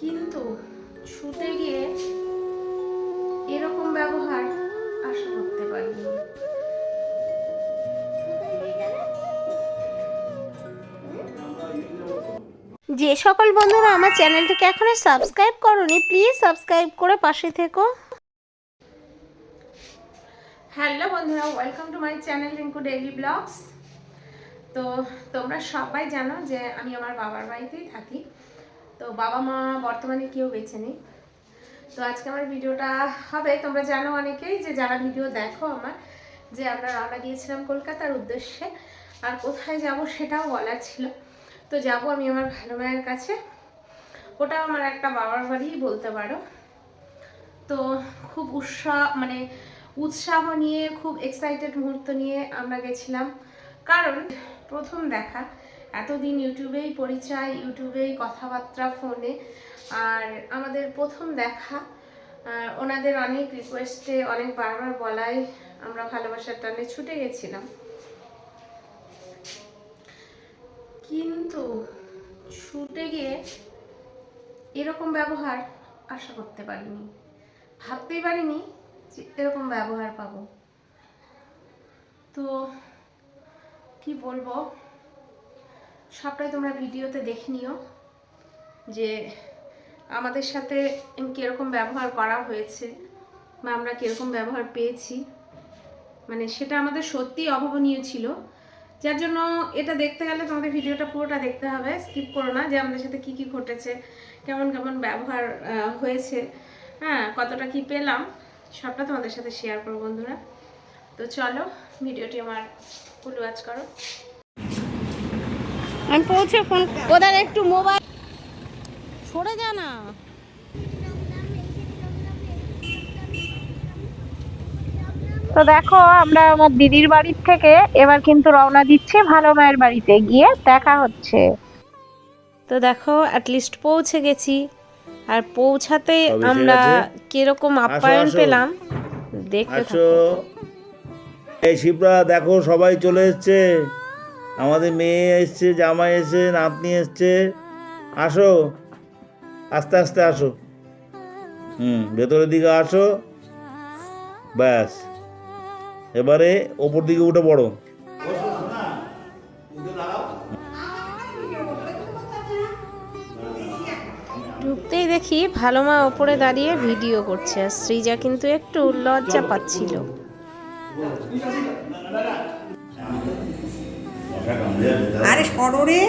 কিন্তু ছুটে গিয়ে এরকম ব্যবহার আশা করতে পারিনি। যে সকল বন্ধুরা আমার চ্যানেলটিকে এখনও সাবস্ক্রাইব করনি প্লিজ সাবস্ক্রাইব করে পাশে থেকো। হ্যালো বন্ধুরা welcome to my channel Rinku daily blogs. তো তোমরা সবাই জানো যে আমি আমার বাবার বাড়িতেই থাকি। তো বাবা মা বর্তমানে কেউ বেছে নেই। তো আজকে আমার ভিডিওটা হবে, তোমরা জানো অনেকেই যে যারা ভিডিও দেখো আমার, যে আমরা রওনা দিয়েছিলাম কলকাতার উদ্দেশ্যে, আর কোথায় যাব সেটাও বলার ছিল। তো যাব আমি আমার ভালো মায়ের কাছে। ওটা আমার একটা বাবার বাড়িই বলতে পারো। তো খুব উৎসাহ মানে উৎসাহ নিয়ে, খুব এক্সাইটেড মুহূর্ত নিয়ে আমরা গেছিলাম। কারণ প্রথম দেখা এতদিন ইউটিউবেই পরিচয়, ইউটিউবেই কথাবার্তা, ফোনে। আর আমাদের প্রথম দেখা ওনাদের অনেক রিকোয়েস্টে অনেক বারবার বলায় আমরা ভালোবাসার টানে ছুটে গেছিলাম। কিন্তু ছুটে গিয়ে এরকম ব্যবহার আশা করতে পারিনি। ভাবতেই পারিনি যে এরকম ব্যবহার পাবো। তো কি বলব? সবটাই তোমরা ভিডিওতে দেখে নিও যে আমাদের সাথে কীরকম ব্যবহার করা হয়েছে বা আমরা কীরকম ব্যবহার পেয়েছি। মানে সেটা আমাদের সত্যিই অভাবনীয় ছিল। যার জন্য এটা দেখতে গেলে তোমাদের ভিডিওটা পুরোটা দেখতে হবে। স্কিপ করো না যে আমাদের সাথে কি কি ঘটেছে, কেমন কেমন ব্যবহার হয়েছে হ্যাঁ কতটা কি পেলাম, সবটা তোমাদের সাথে শেয়ার করো বন্ধুরা। তো চলো, ভিডিওটি আমার ফুল ওয়াচ করো। আমি পৌঁছে ফোন ওদের একটু মোবাইল সরে যা না। তো দেখো আমরা আমার দিদির বাড়ির থেকে এবার কিন্তু রওনা দিচ্ছি ভালো মায়ের বাড়িতে গিয়ে দেখা হচ্ছে। তো দেখো অ্যাটলিস্ট পৌঁছে গেছি। আর পৌঁছাতে আমরা? কীরকম আপ্যায়ন পেলাম দেখতে থাকো। এই শিবরা দেখো সবাই চলে এসছে। আমাদের মেয়ে এসছে, জামাই এসছে, নাতনি এসছে। আসো, আস্তে আস্তে আসো। হুম, ভেতরের দিকে আসো। ব্যাস। এবারে ওপর দিকে উঠে পড়ো। ঢুকতেই দেখি ভালো মা ওপরে দাঁড়িয়ে ভিডিও করছে, আর শ্রীজা কিন্তু একটু লজ্জা পাচ্ছিল। আরে সররে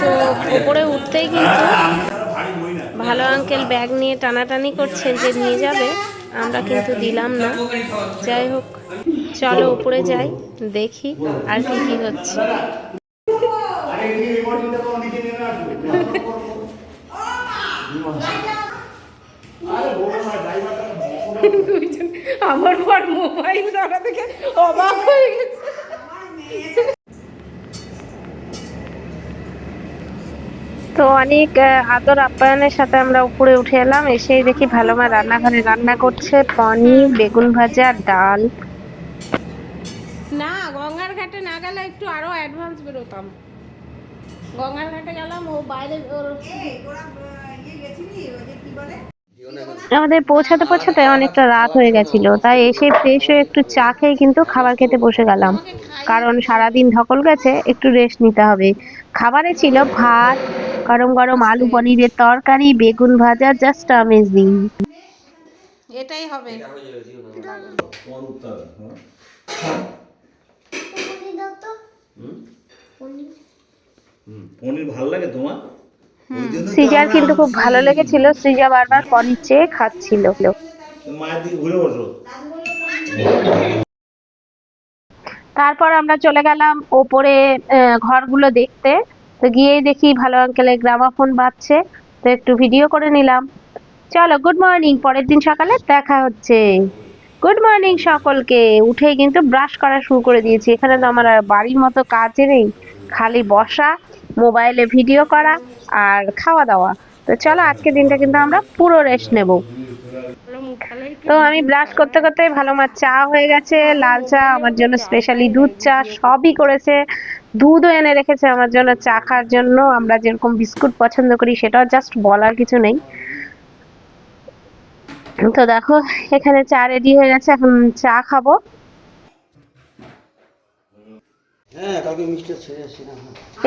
তো ওপরে উঠতেই কিন্তু ভালো আঙ্কেল ব্যাগ নিয়ে টানাটানি করছেন যে নিয়ে যাবে আমরা কিন্তু দিলাম না। যাই হোক চলো উপরে যাই দেখি আর কি কি হচ্ছে। আমার পর মোবাইল ধরা থেকে অবাক হয়ে গেছে। তো অনেক আদর আপ্যায়নের সাথে আমরা উপরে উঠে এলাম এসেই দেখি ভালো মা রান্নাঘরে রান্না করছে পনির বেগুন ভাজা ডাল। না গঙ্গার ঘাটে না গেলে একটু আরও অ্যাডভান্স বেরোতাম। গঙ্গার ঘাটে গেলাম ও বাইরে ওর আমাদের পৌঁছাতে পৌঁছাতে অনেকটা রাত হয়ে গেছিল তাই এসে ফ্রেশ হয়ে একটু চা খেয়ে কিন্তু খাবার খেতে বসে গেলাম। কারণ সারাদিন ধকল গেছে একটু রেস্ট নিতে হবে। খাবারে ছিল ভাত গরম গরম আলু পনিরের তরকারি বেগুন ভাজা জাস্ট অ্যামেজিং এটাই হবে। পনির ভালো লাগে তোমার? সৃজার কিন্তু খুব ভালো লেগেছিল। সৃজা বারবার পনির চেয়ে খাচ্ছিল। তারপর আমরা চলে গেলাম ওপরে ঘরগুলো দেখতে। তো গিয়েই দেখি ভালো আঙ্কেলের গ্রামাফোন বাজছে। তো একটু ভিডিও করে নিলাম। চলো গুড মর্নিং পরের দিন সকালে দেখা হচ্ছে। গুড মর্নিং সকলকে। উঠেই কিন্তু ব্রাশ করা শুরু করে দিয়েছি। এখানে তো আমার আর বাড়ির মতো কাজ নেই। খালি বসা। মোবাইলে ভিডিও করা আর খাওয়া দাওয়া। তো চলো আজকে দিনটা কিন্তু আমরা পুরো রেস্ট নেব। তো আমি ব্রাশ করতে করতে ভালো মার চা হয়ে গেছে, লাল চা আমার জন্য স্পেশালি দুধ চা সবই করেছে। দুধও এনে রেখেছে আমার জন্য চা খাওয়ার জন্য। আমরা যেরকম বিস্কুট পছন্দ করি সেটাও জাস্ট বলার কিছু নেই। তো দেখো, এখানে চা রেডি হয়ে গেছে, এখন চা খাব হ্যাঁ কালকে মিষ্টি ছেড়ে আসছি না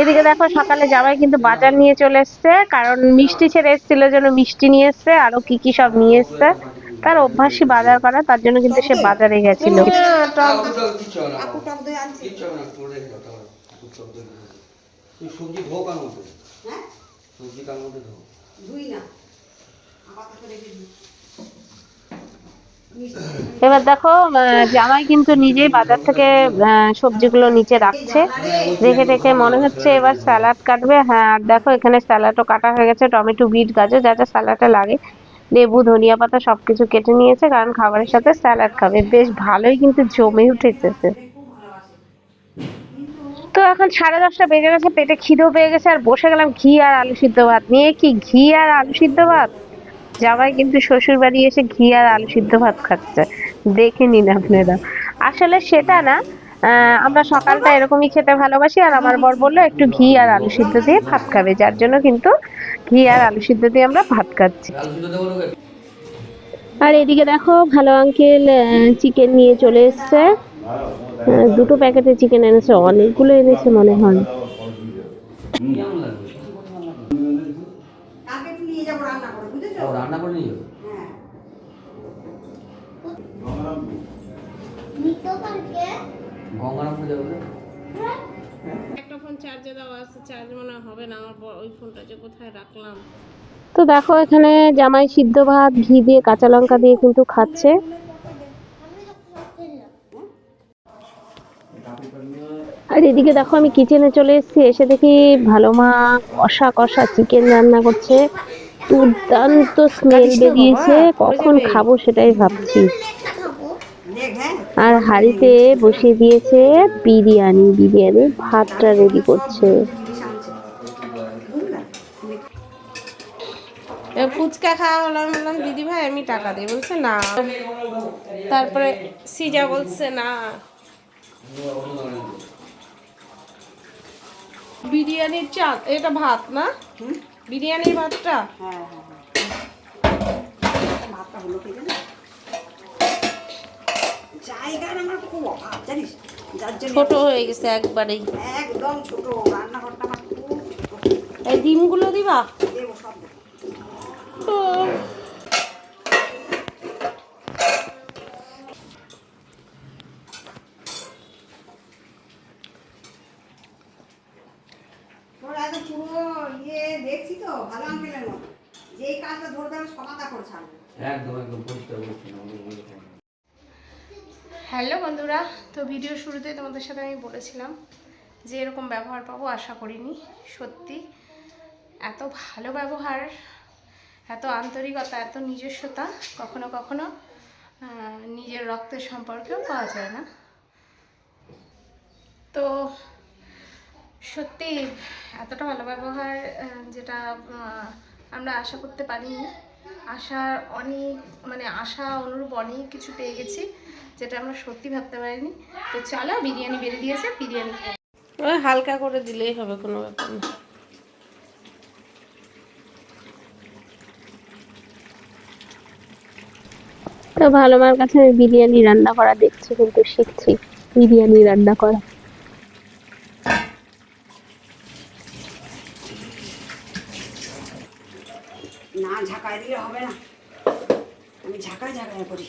এদিকে দেখো সকালে জামাই কিন্তু বাজার নিয়ে চলে এসছে কারণ মিষ্টি ছেড়ে এসেছিল জন্য মিষ্টি নিয়ে এসছে আরও কি কি সব নিয়ে এসছে। তার অভ্যাসই বাজার করা তার জন্য কিন্তু সে বাজারে গেছিল। কিচ্ছু এবার দেখো জামাই কিন্তু নিজেই বাজার থেকে সবজিগুলো নিচে রাখছে। দেখে দেখে মনে হচ্ছে এবার স্যালাড কাটবে। হ্যাঁ আর দেখো, এখানে স্যালাডও কাটা হয়ে গেছে। টমেটো, বিট, গাজর, যা যা স্যালাডে লাগে। লেবু, ধনিয়া পাতা সবকিছু কেটে নিয়েছে, কারণ খাবারের সাথে স্যালাড খাবে। বেশ ভালোই কিন্তু জমে উঠেছে। তো এখন সাড়ে দশটা বেজে গেছে, পেটে খিদেও পেয়ে গেছে, আর বসে গেলাম ঘি আর আলু সিদ্ধ ভাত। নিয়ে কি ঘি আর আলু সিদ্ধ ভাত? জামাই কিন্তু শ্বশুর বাড়ি এসে ঘি আর আলু সিদ্ধ ভাত খাচ্ছে। দেখে নিন আপনারা। আসলে সেটা না আহ, আমরা সকালটা এরকমই খেতে ভালোবাসি আর আমার বর বলল একটু ঘি আর আলু সিদ্ধ দিয়ে ভাত খাবে যার জন্য কিন্তু ঘি আর আলু সিদ্ধ দিয়ে আমরা ভাত খাচ্ছি। আর এদিকে দেখো ভালো আঙ্কেল চিকেন নিয়ে চলে এসছে। দুটো প্যাকেটে চিকেন এনেছে অনেকগুলো এনেছে মনে হয় কেমন লাগবে কালকে একটু নিয়ে যাব রান্না করে বুঝেছ ও রান্না করে নিয়ে যাবে? হ্যাঁ। গঙ্গারামপুর যাবে একটা ফোন চার্জে দেওয়া আছে চার্জ মনে হবে না আমার ওই ফোনটা যে কোথায় রাখলাম। তো দেখো এখানে জামাই সিদ্ধ ভাত ঘি দিয়ে কাঁচা লঙ্কা দিয়ে কিন্তু খাচ্ছে। আর এদিকে দেখো আমি কিচেনে চলে এসেছি এসে দেখি ভালো মা কষা কষা চিকেন রান্না করছে। দুর্দান্ত স্মেল বেরিয়েছে। কখন খাব সেটাই ভাবছি। হ্যাঁ। আর হাঁড়িতে বসিয়ে দিয়েছে বিরিয়ানি। বিরিয়ানি ভাতটা রেডি করছে। এবার ফুচকা খাওয়া হলো আমি বললাম দিদি ভাই আমি টাকা দিই। বলছে না। তারপরে সিজা বলছে না। বিরিয়ানির চাল এটা ভাত না? বিরিয়ানির ভাতটা? হ্যাঁ হ্যাঁ হ্যাঁ। ভাতটা হলো কি জানিস? জায়গার আমার খুব অভাব জানিস? যার জন্য ছোট হয়ে গেছে একবারেই। একদম ছোট রান্নাঘরটা আমার খুব ছোট। এই ডিমগুলো দিবা? দেবো সব দেবো তোর একদম পুরো ইয়ে দেখছি তো ভালো আঙ্কেলের মতো যেই কাজটা ধরবে আমি সমাধা করে ছাড়বো। একদম একদম পরিষ্কার করছি না আমাদের বলে খাই না। হ্যালো বন্ধুরা তো ভিডিও শুরুতে তোমাদের সাথে আমি বলেছিলাম যে এরকম ব্যবহার পাবো আশা করিনি সত্যি। এত ভালো ব্যবহার এত আন্তরিকতা এত নিজস্বতা কখনো কখনো নিজের রক্তের সম্পর্কেও পাওয়া যায় না। তো সত্যি এতটা ভালো ব্যবহার যেটা আমরা আশা করতে পারিনি আশার অনেক মানে আশা অনুরূপ অনেক কিছু পেয়ে গেছি যেটা আমরা সত্যি ভাবতে পারিনি। তো চলো বিরিয়ানি বেড়ে দিয়েছে বিরিয়ানি খাই। ওই হালকা করে দিলেই হবে কোনো ব্যাপার না। তো ভালো মার কাছে আমি বিরিয়ানি রান্না করা দেখছি কিন্তু শিখছি বিরিয়ানি রান্না করা না ঝাঁকায় দিলে হবে না আমি ঝাঁকায় ঝাঁকায় করি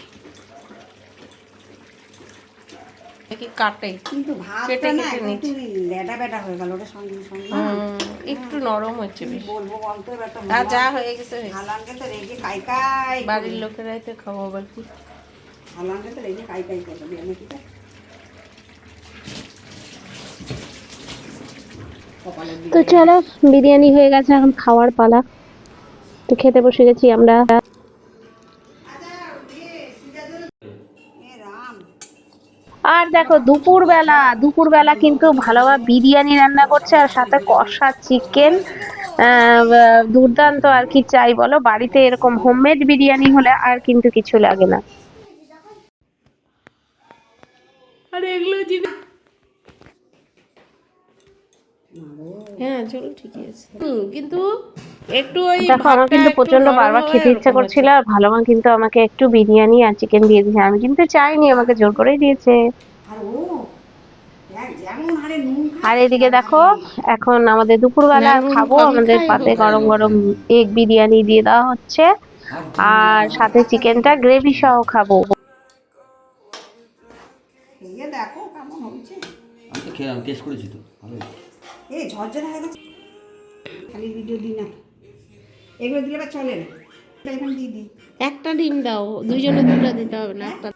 কি কাটে। কিন্তু কেটে কেটে একটু লেটা বেটা হয়ে গেল ওটা সঙ্গে সঙ্গে। একটু নরম হচ্ছে বেশি। বলব বলতো এবার আর যা হয়ে গেছে তো রেগে কাই কাই বাড়ির লোকেরাই তো খাব আবার কি? হালানকে তো রেগে কাই কাই করবে বিরিয়ানি কি তো চলো বিরিয়ানি হয়ে গেছে এখন খাওয়ার পালা। তো খেতে বসে গেছি আমরা। দেখো দুপুর বেলা দুপুর বেলা কিন্তু ভালোভাবে বিরিয়ানি রান্না করছে আর সাথে কষা চিকেন দুর্দান্ত আর কি চাই বলো। বাড়িতে এরকম হোমমেড বিরিয়ানি হলে আর কিন্তু কিছু লাগে না। আর এগুলো হ্যাঁ চলো ঠিকই আছে। কিন্তু একটু ওই দেখো আমার কিন্তু প্রচণ্ড বারবার খেতে ইচ্ছা করছিল আর ভালো মা কিন্তু আমাকে একটু বিরিয়ানি আর চিকেন দিয়ে দিয়েছে। আমি কিন্তু চাইনি আমাকে জোর করেই দিয়েছে। আর এদিকে দেখো এখন আমাদের দুপুরবেলা খাব আমাদের পাতে গরম গরম এগ বিরিয়ানি দিয়ে দেওয়া হচ্ছে। আর সাথে চিকেনটা গ্রেভি সহ খাব। দেখো কেমন হচ্ছে আমি তো খেলাম টেস্ট করেছি তো ভালো হয়েছে। ঝরঝরে হয়ে গেছে। খালি ভিডিও দিই না। এগুলো দিলে আবার চলে না। এটা দিয়ে দিই। একটা ডিম দাও দুইজনে দুটো দিতে হবে না একটা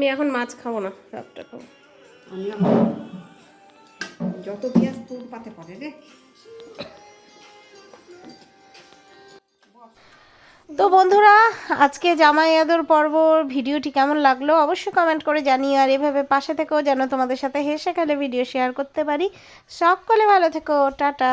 আমি এখন মাছ খাব না রাতটা খাব। আমি যত পেঁয়াজ তোর পাতে পড়ে রে। তো বন্ধুরা আজকে জামাই আদর পর্ব ভিডিওটি কেমন লাগল অবশ্যই কমেন্ট করে জানিও আর এভাবে পাশে থেকেও যেন তোমাদের সাথে হেসে খেলে ভিডিও শেয়ার করতে পারি। সকলে ভালো থেকো টাটা।